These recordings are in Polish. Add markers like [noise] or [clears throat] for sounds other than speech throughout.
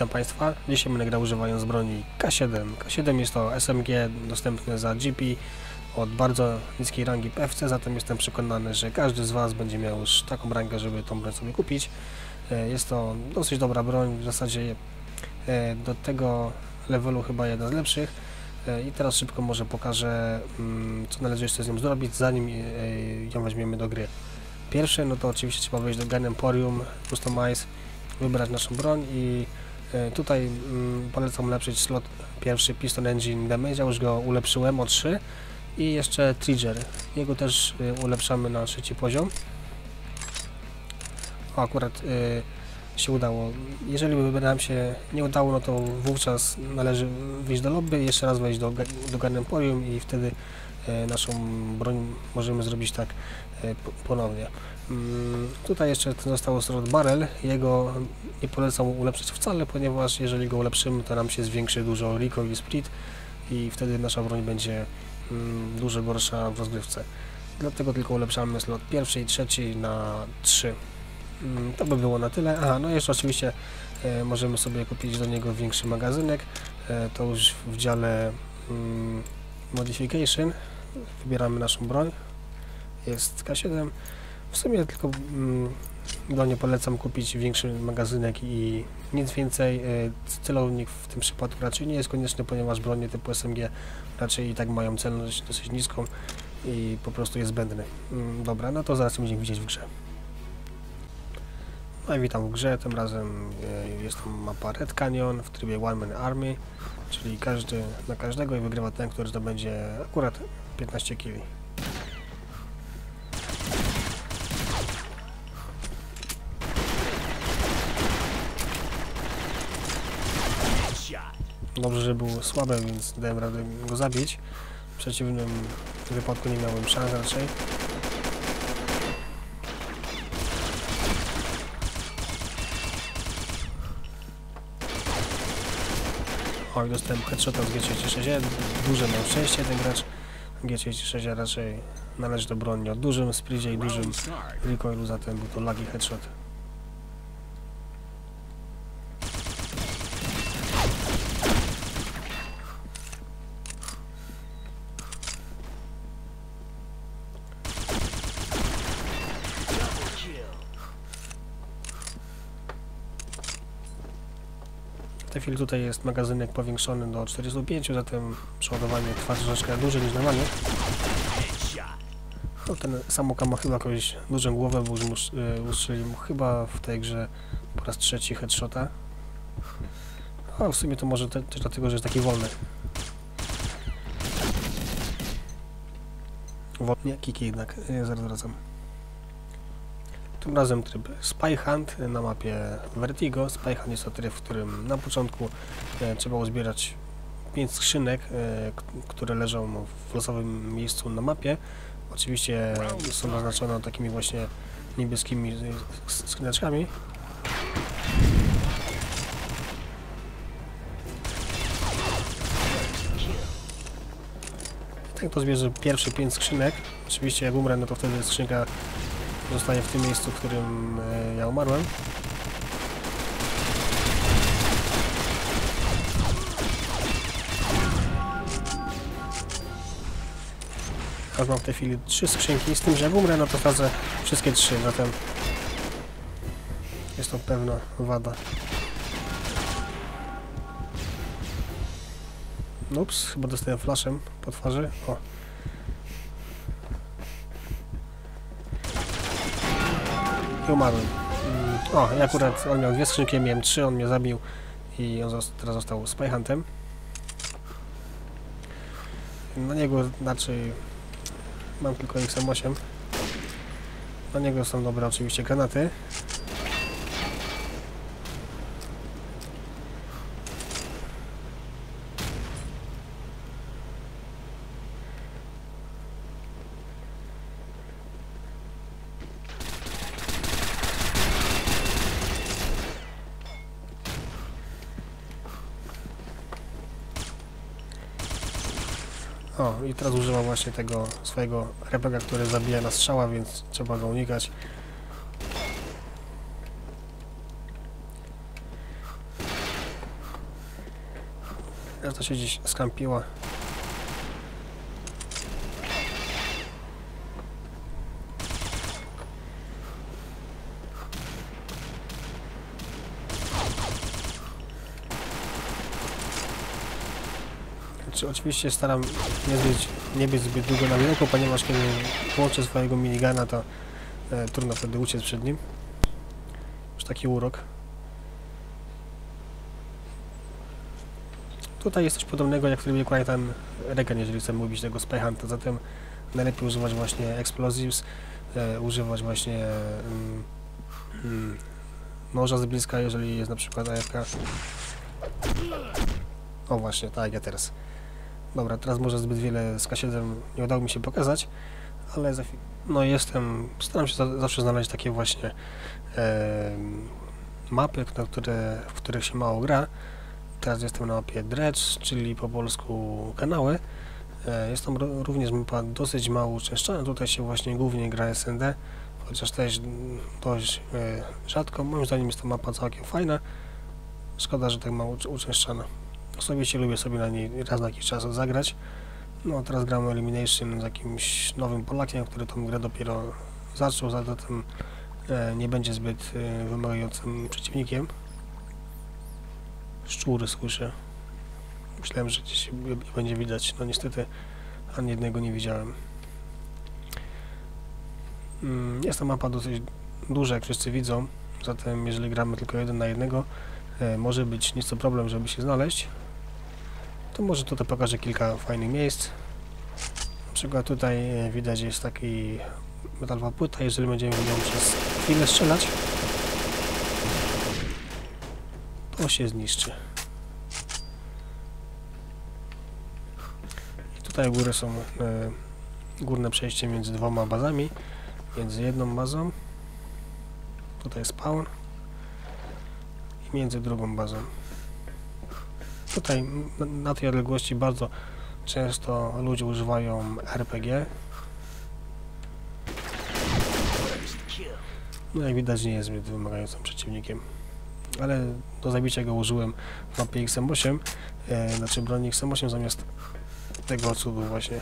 Witam Państwa. Dzisiaj będę grał używając broni K7. K7 jest to SMG dostępne za GP od bardzo niskiej rangi PFC, zatem jestem przekonany, że każdy z Was będzie miał już taką rangę, żeby tą broń sobie kupić. E, Jest to dosyć dobra broń, w zasadzie e, do tego levelu chyba jedna z lepszych. E, I teraz szybko może pokażę, mm, co należy jeszcze z nią zrobić, zanim ją weźmiemy do gry. Pierwsze, no to oczywiście trzeba wejść do Gun Emporium, Customize, wybrać naszą broń i tutaj mm, polecam ulepszyć slot pierwszy Piston Engine Damage, ja już go ulepszyłem o 3 i jeszcze Trigger, jego też e, ulepszamy na trzeci poziom. O, akurat e, się udało. Jeżeli by nam się nie udało, no to wówczas należy wyjść do lobby, jeszcze raz wejść do, do Gun Emporium i wtedy e, naszą broń możemy zrobić tak e, ponownie. Mm, Tutaj jeszcze został slot barrel. Jego nie polecam ulepszyć wcale, ponieważ jeżeli go ulepszymy, to nam się zwiększy dużo recoil i speed i wtedy nasza broń będzie mm, dużo gorsza w rozgrywce. Dlatego tylko ulepszamy slot pierwszy i trzeci na 3. Mm, To by było na tyle. Aha, no jeszcze oczywiście e, możemy sobie kupić do niego większy magazynek. E, to już w dziale Modification. Wybieramy naszą broń. Jest K7. W sumie tylko mm, do nie polecam kupić większy magazynek i nic więcej. E, Celownik w tym przypadku raczej nie jest konieczny, ponieważ bronie typu SMG raczej i tak mają celność dosyć niską i po prostu jest zbędny. Mm, Dobra, no to zaraz będziemy widzieć w grze. No i witam w grze, tym razem e, jest mapa Red Canyon w trybie One Man Army, czyli każdy na każdego i wygrywa ten, który zdobędzie akurat 15 kili. Dobrze, że był słaby, więc dałem radę go zabić. W przeciwnym wypadku nie miałem szans raczej. Oj, dostałem headshota z G36. Duże miał szczęście ten gracz. G36 raczej należy do broni o dużym spridzie i dużym recoilu, zatem był to lucky headshot. W tej chwili tutaj jest magazynek powiększony do 45, zatem przeładowanie trwa troszeczkę dłużej niż normalnie. No, ten Samoka ma chyba jakąś dużą głowę, bo już y, ustrzelił mu chyba w tej grze po raz trzeci headshota. A w sumie to może te, też dlatego, że jest taki wolny. Wo- nie, kiki jednak, zaraz wracam. Tym razem tryb Spy Hunt na mapie Vertigo. Spy Hunt jest to tryb, w którym na początku e, trzeba uzbierać 5 skrzynek, e, które leżą w losowym miejscu na mapie. Oczywiście są zaznaczone takimi właśnie niebieskimi e, skrzyneczkami. Tak to zbierze pierwsze 5 skrzynek. Oczywiście jak umrę, no to wtedy skrzynka zostaje w tym miejscu, w którym e, ja umarłem. Teraz mam w tej chwili trzy skrzynki, z tym, że jak umrę, no to wsadzę wszystkie trzy, zatem jest to pewna wada. Ups, chyba dostałem flaszem po twarzy. O, i umarłem. Mm, O, i akurat on miał dwie skrzynki, ja miałem trzy, on mnie zabił i on teraz został spyhuntem. Na niego raczej mam tylko XM8. Na niego są dobre oczywiście granaty. O, i teraz używa właśnie tego swojego rebeka, który zabija na strzała, więc trzeba go unikać. Ja to się gdzieś skampiła. Oczywiście staram nie być, nie być zbyt długo na widoku, ponieważ kiedy włączę swojego minigana, to e, trudno wtedy uciec przed nim. Już taki urok. Tutaj jest coś podobnego jak trybie Quieten Regen, jeżeli chcemy ubić tego Spyhunta, zatem najlepiej używać właśnie Explosives, e, używać właśnie mm, mm, noża z bliska, jeżeli jest na przykład AFK. O właśnie, tak jak teraz. Dobra, teraz może zbyt wiele z K7 nie udało mi się pokazać, ale. No jestem, staram się za, zawsze znaleźć takie właśnie e, mapy, na które, w których się mało gra. Teraz jestem na mapie Dredge, czyli po polsku kanały. E, jest tam również mapa dosyć mało uczęszczana, tutaj się właśnie głównie gra SND, chociaż też dość e, rzadko. Moim zdaniem jest to mapa całkiem fajna. Szkoda, że tak mało uczę- uczęszczana. Osobiście lubię sobie na niej raz na jakiś czas zagrać. No teraz gramy Elimination z jakimś nowym Polakiem, który tą grę dopiero zaczął, zatem e, nie będzie zbyt e, wymagającym przeciwnikiem. Szczury słyszę. Myślałem, że gdzieś będzie widać. No niestety ani jednego nie widziałem. Mm, Jest to mapa dosyć duża, jak wszyscy widzą. Zatem jeżeli gramy tylko jeden na jednego, e, może być nieco problem, żeby się znaleźć. To może tutaj pokażę kilka fajnych miejsc. Na przykład tutaj e, widać jest taki metalowa płyta, jeżeli będziemy w przez chwilę strzelać, to się zniszczy. I tutaj góry są e, górne przejście między dwoma bazami, między jedną bazą, tutaj spawn i między drugą bazą. Tutaj na, tej odległości bardzo często ludzie używają RPG. No jak widać nie jest zbyt wymagającym przeciwnikiem. Ale do zabicia go użyłem w mapie XM8, e, znaczy broni XM8 zamiast tego cudu właśnie.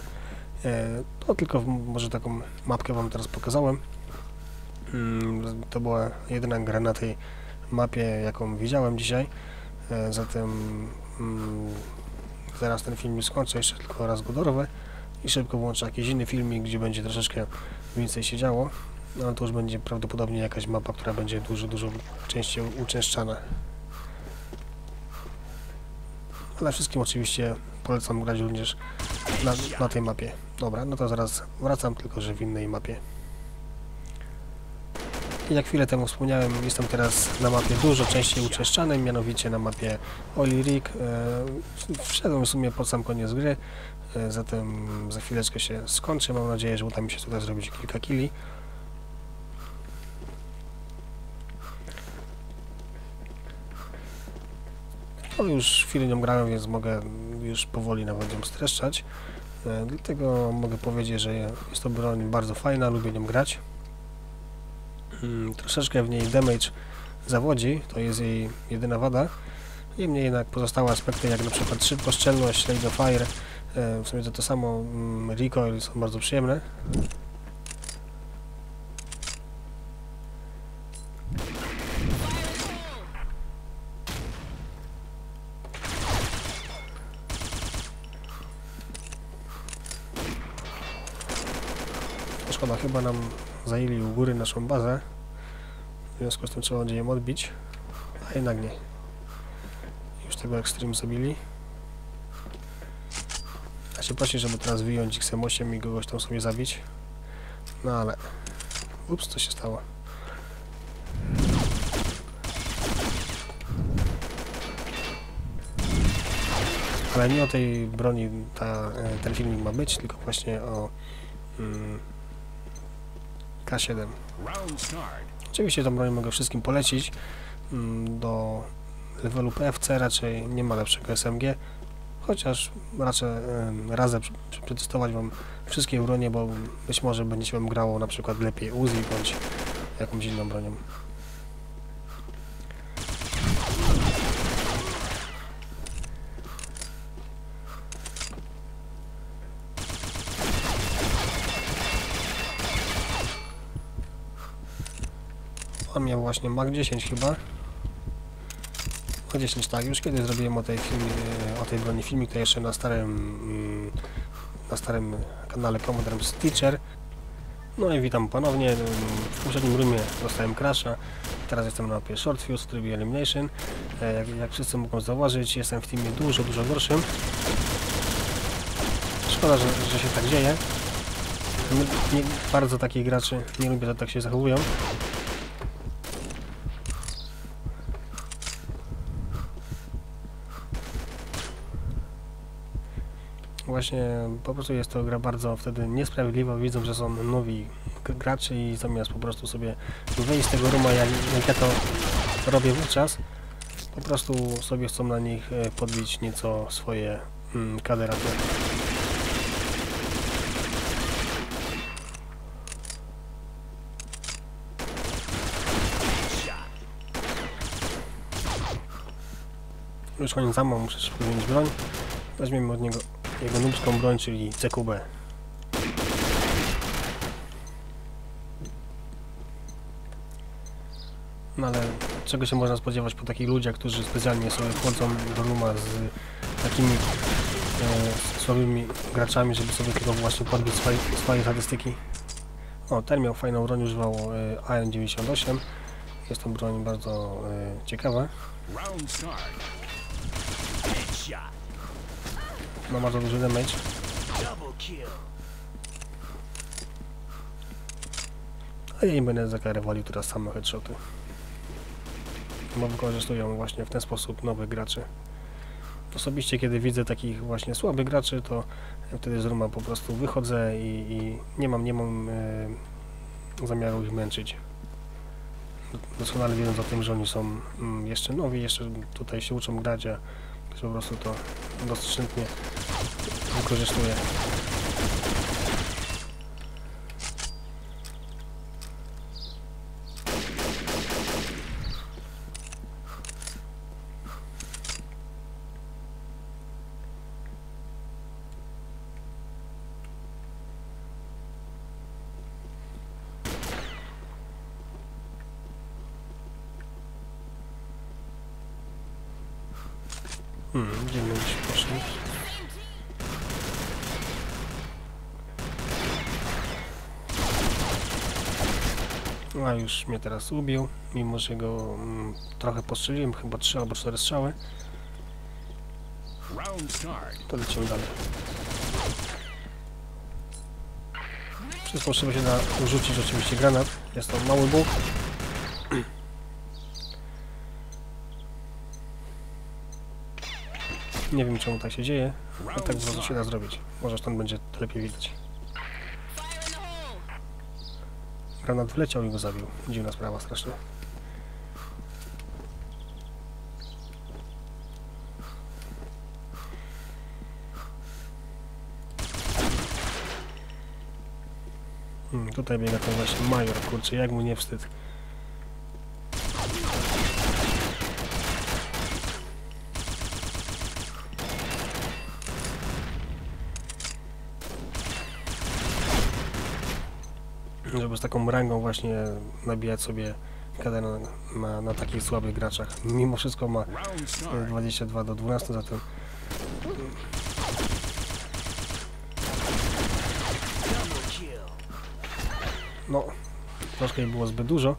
E, to tylko może taką mapkę wam teraz pokazałem. Mm, to była jedyna gra na tej mapie, jaką widziałem dzisiaj. E, zatem mm, zaraz ten film skończę, jeszcze tylko raz go i szybko włączę jakiś inny filmik, gdzie będzie troszeczkę więcej się działo. No to już będzie prawdopodobnie jakaś mapa, która będzie dużo, dużo częściej uczęszczana. Ale wszystkim oczywiście polecam grać również na, na tej mapie. Dobra, no to zaraz wracam, tylko że w innej mapie. Jak chwilę temu wspomniałem, jestem teraz na mapie dużo częściej uczęszczanej, mianowicie na mapie Oil Rig. E, wszedłem w sumie pod sam koniec gry, e, zatem za chwileczkę się skończy. Mam nadzieję, że uda mi się tutaj zrobić kilka killi. No już chwilę nią grałem, więc mogę już powoli nawet ją streszczać. E, dlatego mogę powiedzieć, że jest to broń bardzo fajna, lubię nią grać. Mm, troszeczkę w niej damage zawodzi, to jest jej jedyna wada. Niemniej jednak pozostałe aspekty, jak na przykład szybkoszczelność, rate of fire, e, w sumie to to samo, mm, recoil są bardzo przyjemne. Szkoda, chyba nam zajęli u góry naszą bazę. W związku z tym trzeba będzie ją odbić. A jednak nie. Już tego Extreme zabili. Ja się prosi, żeby teraz wyjąć XM8 i kogoś tam sobie zabić. No ale... Ups, co się stało? Ale nie o tej broni ta, ten filmik ma być, tylko właśnie o mm, K7. Round start. Oczywiście tą broń mogę wszystkim polecić. Mm, Do levelu PFC raczej nie ma lepszego SMG. Chociaż raczej em, razem przetestować Wam wszystkie bronie, bo być może będziecie Wam grało na przykład lepiej Uzi bądź jakąś inną bronią. Miał właśnie Mac 10 chyba. Mac 10 tak, już kiedyś zrobiłem o tej, filmie, o tej broni filmik, to jeszcze na starym mm, na starym kanale Commodore Stitcher. No i witam ponownie. W poprzednim roomie dostałem crasha. Teraz jestem na mapie Short Fuse w trybie Elimination. E, Jak, jak wszyscy mogą zauważyć, jestem w teamie dużo, dużo gorszym. Szkoda, że, że się tak dzieje. Nie, nie, bardzo takich graczy nie lubię, że tak się zachowują. Właśnie po prostu jest to gra bardzo wtedy niesprawiedliwa. Widzą, że są nowi gracze i zamiast po prostu sobie wyjść z tego ruma, jak, jak ja to robię wówczas, po prostu sobie chcą na nich e, podbić nieco swoje mm, kaderaty. Już koniec samo, muszę szybko zmienić broń. Weźmiemy od niego jego nubską broń, czyli CQB. No ale czego się można spodziewać po takich ludziach, którzy specjalnie sobie wchodzą do ruma z takimi e, słabymi graczami, żeby sobie tylko właśnie podbić swoje, swoje statystyki. O, ten miał fajną broń, używał e, AN98. Jest to broń bardzo e, ciekawa. Round start. Headshot. Ma bardzo duży damage. A ja nie będę za karę walił teraz same headshoty. Bo wykorzystują właśnie w ten sposób nowych graczy. Osobiście kiedy widzę takich właśnie słabych graczy, to wtedy z ruma po prostu wychodzę i, i nie mam, nie mam e, zamiaru ich męczyć. Doskonale wiedząc o tym, że oni są mm, jeszcze nowi, jeszcze tutaj się uczą grać, a po prostu to dosyć chętnie wykorzystuje. Hmm, gdzie my już poszli? A już mnie teraz ubił, mimo że go mm, trochę postrzeliłem, chyba 3 albo 4 strzały, to lecimy dalej. Wszystko trzeba się da rzucić oczywiście granat, jest to mały bóg. Nie wiem czemu tak się dzieje, ale tak po się da zrobić. Może stąd będzie lepiej widać. Granat wleciał i go zabił. Dziwna sprawa strasznie. Hmm, tutaj biega ten właśnie major, kurczę, jak mu nie wstyd. Żeby z taką rangą właśnie nabijać sobie kadę na, na, na takich słabych graczach. Mimo wszystko ma Round e, start. 22 do 12, zatem no troszkę było zbyt dużo.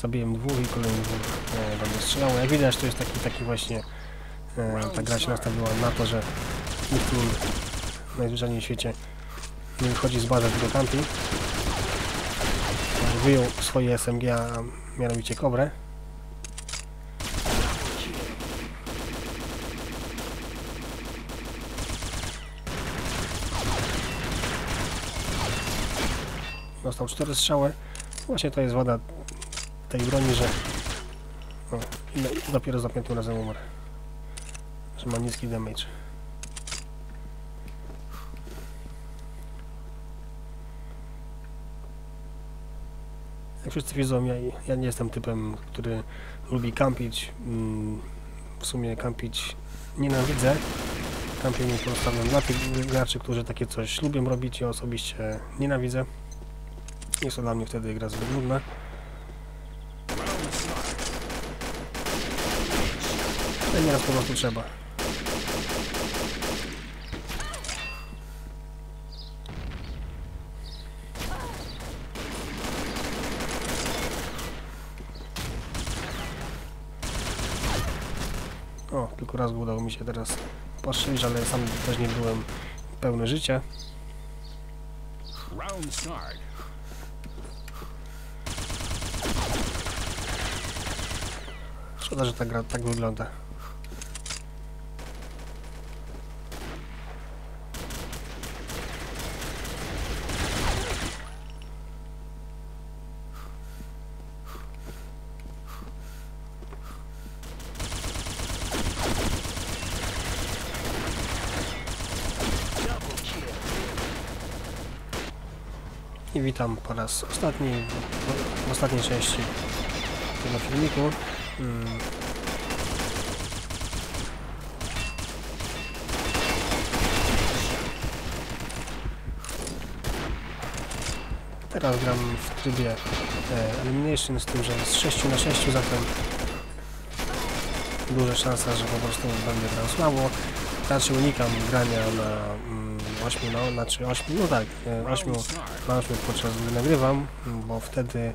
Zabiłem dwóch i kolejnych dwóch e, będę strzelało. Jak widać to jest taki, taki właśnie e, ta gra się nastawiła na to, że nikt nim najzwyczajniej w świecie nie wychodzi z bazy do kampi. Wyjął swoje SMG, a mianowicie Kobrę. Dostał 4 strzały. Właśnie to jest wada tej broni, że o, i na- dopiero za piątym razem umarł. Że ma niski damage. Jak wszyscy widzą, ja, ja nie jestem typem, który lubi kampić. Mm, w sumie kampić nienawidzę. Kampienie pozostawiam dla tych graczy, którzy takie coś lubią robić. Ja osobiście nienawidzę. Jest to dla mnie wtedy gra zbyt nudna. No Ale nieraz po prostu trzeba. O, tylko raz udało mi się teraz postrzelić, ale sam też nie byłem pełny życia. Szkoda, że ta gra tak wygląda. I witam po raz ostatni w, ostatniej części tego filmiku. Mm. Teraz gram w trybie e, Elimination, z tym, że jest 6 na 6, zatem duża szansa, że po prostu będę grał słabo. Raczej unikam grania na mm, 8, no, znaczy 8, no tak, e, 8 8 podczas gdy nagrywam, bo wtedy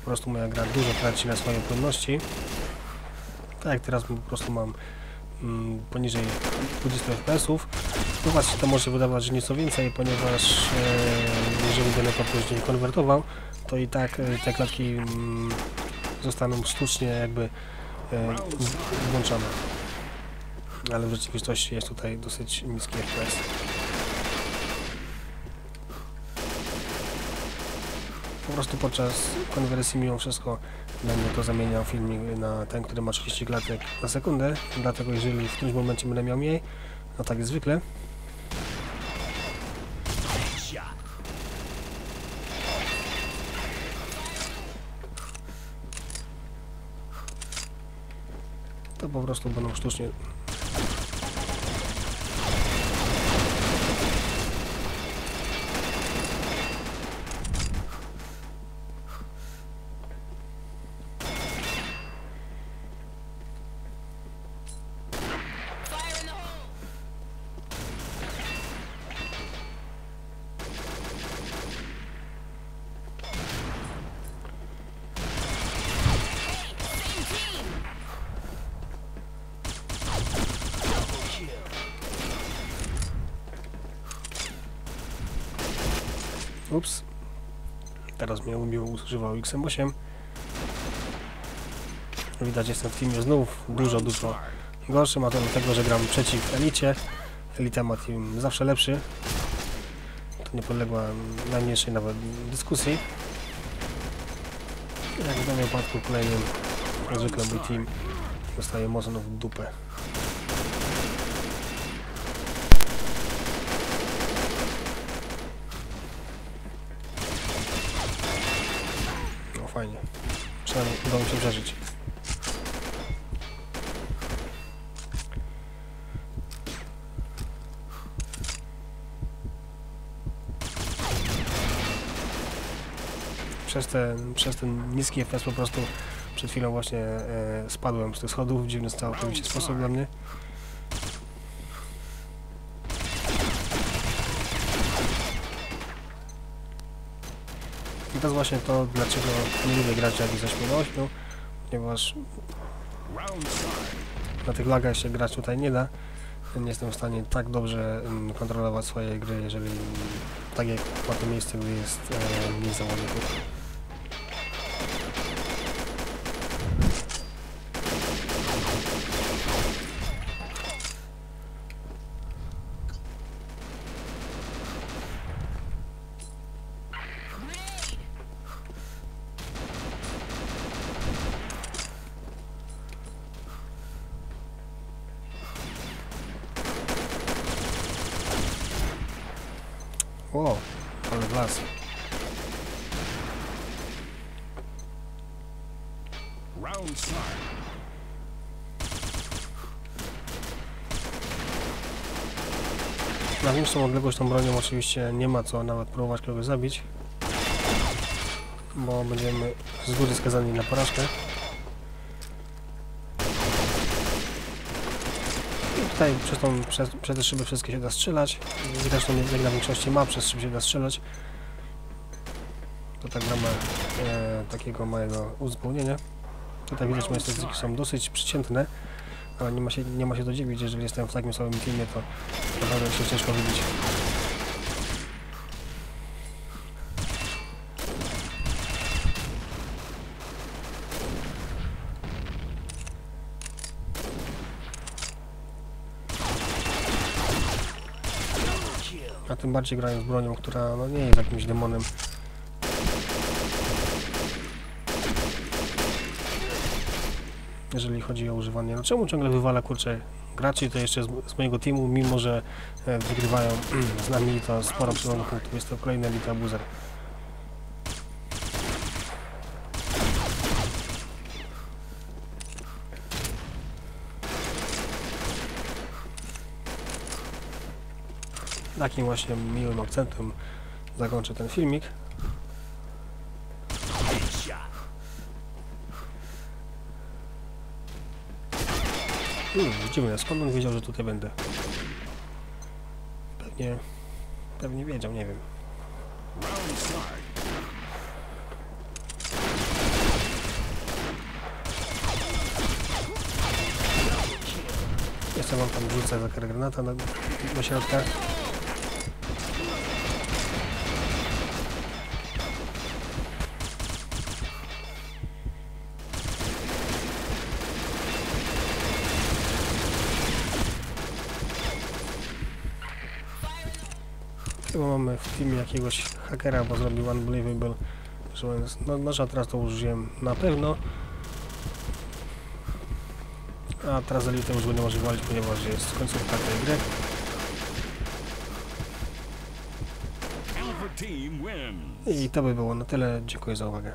po prostu moja gra dużo traci na swojej płynności. Tak jak teraz po prostu mam mm, poniżej 20 fps-ów. No właśnie to może wydawać, że nieco więcej, ponieważ e, jeżeli będę to później konwertował, to i tak e, te klatki mm, zostaną sztucznie jakby e, włączone. Ale w rzeczywistości jest tutaj dosyć niski FPS. Po prostu podczas konwersji mimo wszystko będę to zamieniał filmik na ten, który ma 30 klatek na sekundę, dlatego jeżeli w którymś momencie będę miał mniej, no tak jak zwykle, to po prostu będą sztucznie używał XM8. Widać, jestem w teamie znów dużo, dużo start. gorszym, a to dlatego, że gram przeciw Elicie. Elita ma team zawsze lepszy. To nie podległa najmniejszej nawet dyskusji. Jak w danym wypadku kolejnym, jak zwykle mój team dostaje mocno w dupę. No fajnie. Przynajmniej udało się przeżyć. Przez ten, przez ten niski FPS po prostu przed chwilą właśnie e, spadłem z tych schodów w dziwny całkowicie sposób dla mnie. Jest właśnie to, dlaczego nie lubię grać jak 8 do 8, ponieważ na tych lagach się grać tutaj nie da. Nie jestem w stanie tak dobrze mm, kontrolować swojej gry, jeżeli tak jak ma to miejsce, jest e. O, ale las. Round start. Na większą odległość tą bronią oczywiście nie ma co nawet próbować kogoś zabić, bo będziemy z góry skazani na porażkę. Tutaj przez, tą, przez, przez te szyby wszystkie się da strzelać. To jak na większości map, przez szyby się da strzelać. To tak w e, takiego małego uzupełnienia. Tutaj widać moje statystyki są dosyć przeciętne, ale nie ma się, nie ma się to dziwić, jeżeli jestem w takim samym filmie, to naprawdę się ciężko wybić. A tym bardziej grając bronią, która no, nie jest jakimś demonem. Jeżeli chodzi o używanie. No czemu ciągle wywala kurczę graczy to jeszcze z, z mojego teamu, mimo że e, wygrywają [clears throat] z nami to sporo przyrodnych punktów. Jest to kolejny elite. Takim właśnie miłym akcentem zakończę ten filmik. Hmm, skąd on wiedział, że tutaj będę? Pewnie... Pewnie wiedział, nie wiem. Jeszcze wam tam rzucę za karę granata na, do środka. Teamie jakiegoś hakera, bo zrobił Unbelievable. No, noża teraz to użyłem na pewno. A teraz Elite już będę może walić, ponieważ jest końcówka tej gry. I to by było na tyle. Dziękuję za uwagę.